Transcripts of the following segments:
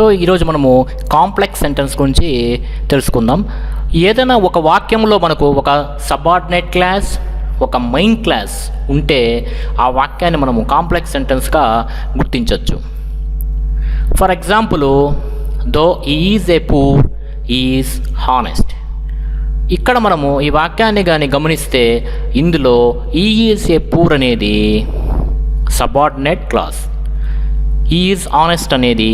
So ఈరోజు మనము complex sentence గురించి తెలుసుకుందాం. ఏదైనా ఒక వాక్యంలో మనకు ఒక సబార్డినేట్ క్లాస్ ఒక మెయిన్ క్లాస్ ఉంటే ఆ వాక్యాన్ని మనము కాంప్లెక్స్ సెంటెన్స్గా గుర్తించవచ్చు for example though is a poor is honest. ఇక్కడ మనము ఈ వాక్యాన్ని కానీ గమనిస్తే ఇందులో ఈజ్ ఏ పూర్ అనేది సబార్డినేట్ క్లాస్ ఈజ్ ఆనెస్ట్ అనేది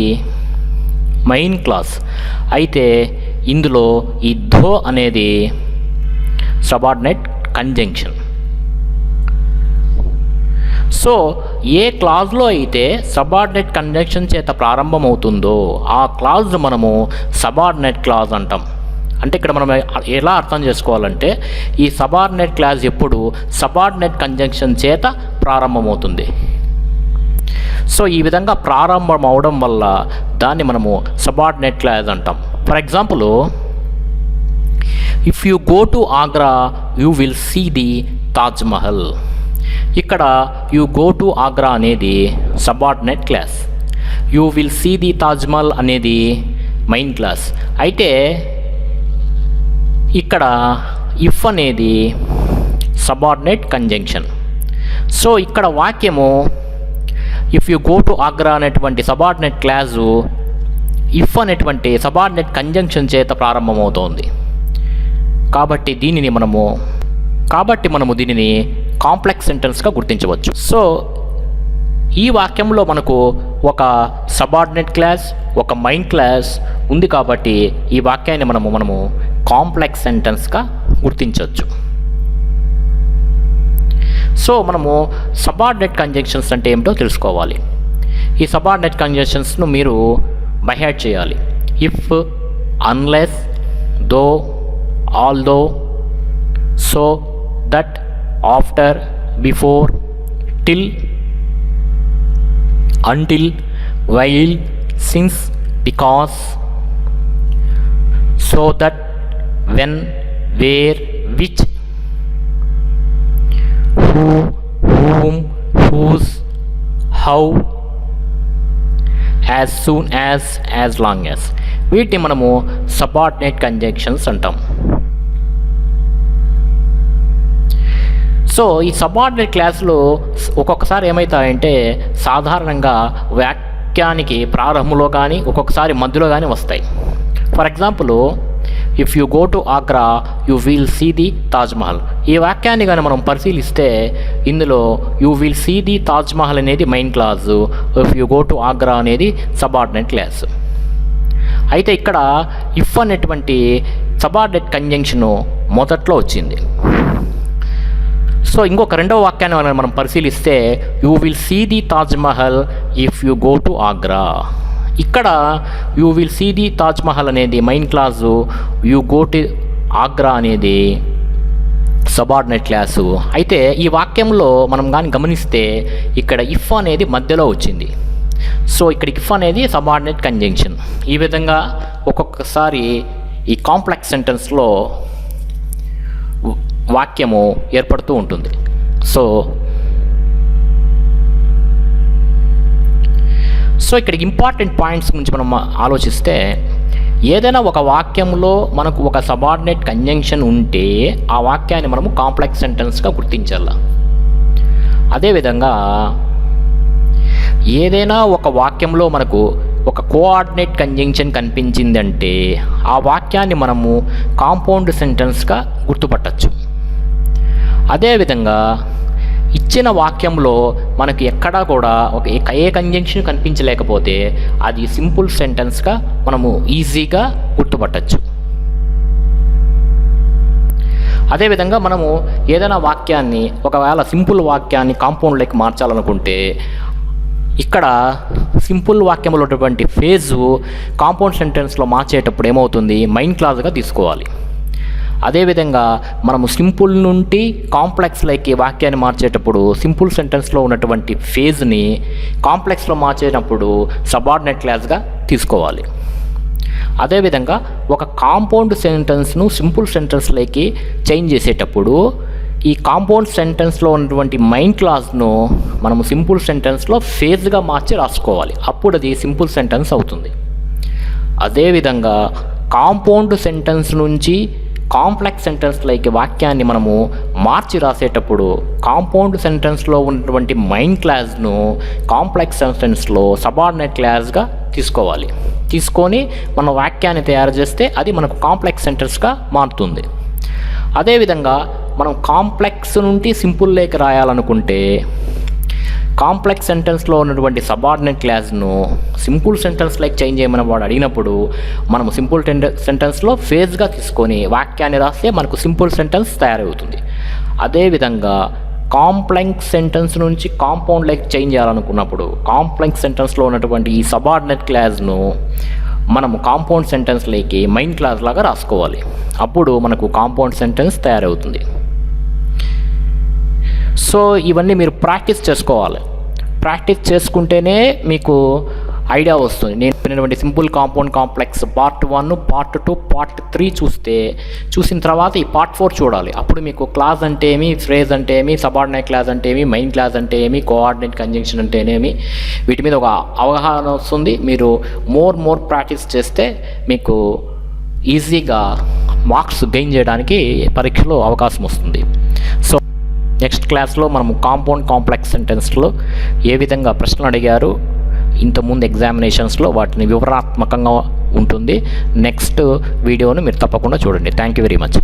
మెయిన్ క్లాస్ అయితే ఇందులో ఈ ధో అనేది సబార్డినేట్ కంజంక్షన్ సో ఏ క్లాజ్లో అయితే సబార్డినేట్ కంజంక్షన్ చేత ప్రారంభమవుతుందో ఆ క్లాజ్ మనము సబార్డినేట్ క్లాజ్ అంటాం. అంటే ఇక్కడ మనం ఎలా అర్థం చేసుకోవాలంటే ఈ సబార్డినేట్ క్లాజ్ ఎప్పుడు సబార్డినేట్ కంజంక్షన్ చేత ప్రారంభమవుతుంది. సో ఈ విధంగా ప్రారంభం అవడం వల్ల దాన్ని మనము సబార్డినేట్ క్లాజ్ అంటాం. For example if you go to Agra you will see the Taj Mahal ఇక్కడ యూ గో టు ఆగ్రా అనేది subordinate clause you will see the Taj Mahal అనేది మెయిన్ క్లాస్ అయితే ఇక్కడ ఇఫ్ అనేది సబార్డినేట్ కంజంక్షన్ సో ఇక్కడ వాక్యము if you go to Agra అనేటువంటి subordinate clause if అనేటువంటి సబార్డినేట్ కంజంక్షన్ చేత ప్రారంభమవుతోంది. కాబట్టి దీనిని మనము కాబట్టి మనము దీనిని కాంప్లెక్స్ సెంటెన్స్గా గుర్తించవచ్చు. సో ఈ వాక్యంలో మనకు ఒక సబార్డినేట్ క్లాస్ ఒక మైండ్ క్లాస్ ఉంది కాబట్టి ఈ వాక్యాన్ని మనము మనము కాంప్లెక్స్ సెంటెన్స్గా గుర్తించవచ్చు. సో మనము సబార్డినేట్ కంజంక్షన్స్ అంటే ఏమిటో తెలుసుకోవాలి. ఈ సబార్డినేట్ కంజంక్షన్స్ను మీరు బైహాడ్ చేయాలి. If unless though although so that after before till until while since because so that when where which who whom whose how as soon as as long as. వీటిని మనము subordinate conjunctions అంటాం. So ఈ subordinate క్లాసులో ఒక్కొక్కసారి ఏమవుతాయంటే సాధారణంగా వాక్యానికి ప్రారంభంలో కానీ ఒక్కొక్కసారి మధ్యలో కానీ వస్తాయి. For example if you go to Agra you will see the Taj Mahal ఈ వాక్యాన్ని కానీ మనం పరిశీలిస్తే ఇందులో you will see the Taj Mahal అనేది main clause if you go to Agra అనేది సబార్డినేట్ క్లాస్ అయితే ఇక్కడ ఇఫ్ అనేటువంటి సబార్డినేట్ కంజంక్షను మొదట్లో వచ్చింది. సో ఇంకొక రెండవ వాక్యాన్ని మనం పరిశీలిస్తే you will see the Taj Mahal if you go to Agra ఇక్కడ you will see the Taj Mahal అనేది main clause you go to Agra అనేది సబార్డినేట్ క్లాసు అయితే ఈ వాక్యంలో మనం కానీ గమనిస్తే ఇక్కడ ఇఫ్ అనేది మధ్యలో వచ్చింది. సో ఇక్కడ ఇఫ్ అనేది సబార్డినేట్ కంజంక్షన్ ఈ విధంగా ఒక్కొక్కసారి ఈ కాంప్లెక్స్ సెంటెన్స్లో వాక్యము ఏర్పడుతూ ఉంటుంది. సో సో ఇక్కడ ఇంపార్టెంట్ పాయింట్స్ గురించి మనం ఆలోచిస్తే ఏదైనా ఒక వాక్యంలో మనకు ఒక సబార్డినేట్ కంజంక్షన్ ఉంటే ఆ వాక్యాన్ని మనము కాంప్లెక్స్ సెంటెన్స్గా గుర్తించాల. అదేవిధంగా ఏదైనా ఒక వాక్యంలో మనకు ఒక కోఆర్డినేట్ కంజంక్షన్ కనిపించిందంటే ఆ వాక్యాన్ని మనము కాంపౌండ్ సెంటెన్స్గా గుర్తుపట్టచ్చు. అదేవిధంగా ఇచ్చిన వాక్యంలో మనకు ఎక్కడా కూడా ఒక ఏ కంజంక్షన్ కనిపించలేకపోతే అది సింపుల్ సెంటెన్స్గా మనము ఈజీగా గుర్తుపట్టచ్చు. అదేవిధంగా మనము ఏదైనా వాక్యాన్ని ఒకవేళ సింపుల్ వాక్యాన్ని కాంపౌండ్లోకి మార్చాలనుకుంటే ఇక్కడ సింపుల్ వాక్యంలో ఉన్నటువంటి ఫేజు కాంపౌండ్ సెంటెన్స్లో మార్చేటప్పుడు ఏమవుతుంది? మైండ్ క్లాజ్గా తీసుకోవాలి. అదేవిధంగా మనము సింపుల్ నుండి కాంప్లెక్స్లోకి వాక్యాన్ని మార్చేటప్పుడు సింపుల్ సెంటెన్స్లో ఉన్నటువంటి ఫేజ్ని కాంప్లెక్స్లో మార్చేటప్పుడు సబార్డినేట్ క్లాస్గా తీసుకోవాలి. అదేవిధంగా ఒక కాంపౌండ్ సెంటెన్స్ను సింపుల్ సెంటెన్స్లోకి చేంజ్ చేసేటప్పుడు ఈ కాంపౌండ్ సెంటెన్స్లో ఉన్నటువంటి మైండ్ క్లాస్ను మనము సింపుల్ సెంటెన్స్లో ఫేజ్గా మార్చి రాసుకోవాలి. అప్పుడు అది సింపుల్ సెంటెన్స్ అవుతుంది. అదేవిధంగా కాంపౌండ్ సెంటెన్స్ నుంచి కాంప్లెక్స్ సెంటెన్స్లోకి వాక్యాన్ని మనము మార్చి రాసేటప్పుడు కాంపౌండ్ సెంటెన్స్లో ఉన్నటువంటి మైండ్ క్లాస్ను కాంప్లెక్స్ సెంటెన్స్లో సబార్డినేట్ క్లాస్గా తీసుకోవాలి. తీసుకొని మనం వాక్యాన్ని తయారు చేస్తే అది మనకు కాంప్లెక్స్ సెంటెన్స్గా మారుతుంది. అదేవిధంగా మనం కాంప్లెక్స్ నుండి సింపుల్ లేక రాయాలనుకుంటే కాంప్లెక్స్ సెంటెన్స్లో ఉన్నటువంటి సబార్డినేట్ క్లాస్ను సింపుల్ సెంటెన్స్ లైక్ చేంజ్ చేయమని వాడు అడిగినప్పుడు మనం సింపుల్ సెంటెన్స్లో ఫేజ్గా తీసుకొని వాక్యాన్ని రాస్తే మనకు సింపుల్ సెంటెన్స్ తయారవుతుంది. అదేవిధంగా కాంప్లెక్స్ సెంటెన్స్ నుంచి కాంపౌండ్ లైక్ చేంజ్ చేయాలనుకున్నప్పుడు కాంప్లెక్స్ సెంటెన్స్లో ఉన్నటువంటి ఈ సబార్డినేట్ క్లాస్ను మనము కాంపౌండ్ సెంటెన్స్లోకి మెయిన్ క్లాస్ లాగా రాసుకోవాలి. అప్పుడు మనకు కాంపౌండ్ సెంటెన్స్ తయారవుతుంది. సో ఇవన్నీ మీరు ప్రాక్టీస్ చేసుకోవాలి. ప్రాక్టీస్ చేసుకుంటేనే మీకు ఐడియా వస్తుంది. నేను చెప్పినటువంటి simple compound complex part one part two part three చూస్తే చూసిన తర్వాత ఈ పార్ట్ ఫోర్ చూడాలి. అప్పుడు మీకు క్లాస్ అంటే ఏమి ఫ్రేజ్ అంటే ఏమి సబార్డినేట్ క్లాస్ అంటే ఏమి మెయిన్ క్లాస్ అంటే ఏమి కోఆర్డినేట్ కంజంక్షన్ ఏమి వీటి మీద ఒక అవగాహన వస్తుంది. మీరు మోర్ మోర్ ప్రాక్టీస్ చేస్తే మీకు ఈజీగా మార్క్స్ గెయిన్ చేయడానికి పరీక్షలో అవకాశం వస్తుంది. నెక్స్ట్ క్లాస్లో మనము కాంపౌండ్ కాంప్లెక్స్ సెంటెన్స్లో ఏ విధంగా ప్రశ్నలు అడిగారు ఇంతకుముందు ఎగ్జామినేషన్స్లో వాటిని వివరాత్మకంగా ఉంటుంది. నెక్స్ట్ వీడియోను మీరు తప్పకుండా చూడండి. Thank you very much